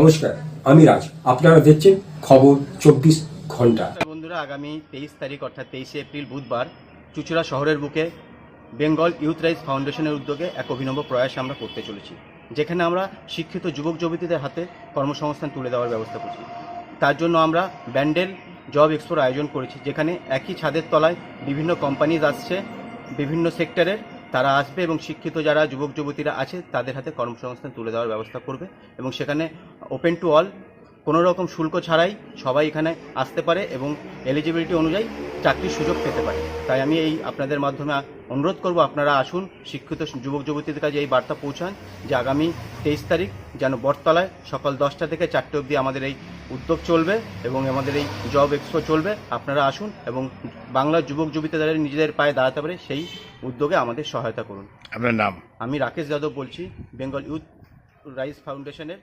নমস্কার, আমি রাজ। আপনারা দেখছেন খবর চব্বিশ ঘণ্টা। বন্ধুরা, আগামী তেইশ তারিখ, অর্থাৎ তেইশে এপ্রিল বুধবার, চুচুড়া শহরের বুকে বেঙ্গল ইউথ রাইজ ফাউন্ডেশনের উদ্যোগে এক অভিনব প্রয়াস আমরা করতে চলেছি, যেখানে আমরা শিক্ষিত যুবক যুবতীদের হাতে কর্মসংস্থান তুলে দেওয়ার ব্যবস্থা করছি। তার জন্য আমরা ব্যান্ডেল জব এক্সপোর আয়োজন করেছি, যেখানে একই ছাদের তলায় বিভিন্ন কোম্পানিজ আসছে, বিভিন্ন সেক্টরের তারা আসবে এবং শিক্ষিত যারা যুবক, যুবতীরা আছে, তাদের হাতে কর্মসংস্থান তুলে দেওয়ার ব্যবস্থা করবে এবং সেখানে ওপেন টু অল কোনো রকম শুল্ক ছাড়াই সবাই এখানে আসতে পারে এবং এলিজিবিলিটি অনুযায়ী চাকরির সুযোগ পেতে পারে। তাই আমি এই আপনাদের মাধ্যমে অনুরোধ করব, আপনারা আসুন, শিক্ষিত যুবক, যুবতীদের কাছে এই বার্তা পৌঁছান যে আগামী তেইশ তারিখ যেন বটতলায় সকাল দশটা থেকে চারটে অবধি আমাদের এই উদ্যোগ চলবে এবং আমাদের এই জব এক্সপো চলবে। আপনারা আসুন এবং বাংলার যুবক যুবিতা যারা নিজেদের পায়ে দাঁড়াতে পারে সেই উদ্যোগে আমাদের সহায়তা করুন। আপনার নাম? আমি রাকেশ যাদব বলছি বেঙ্গল ইউথ রাইস ফাউন্ডেশনের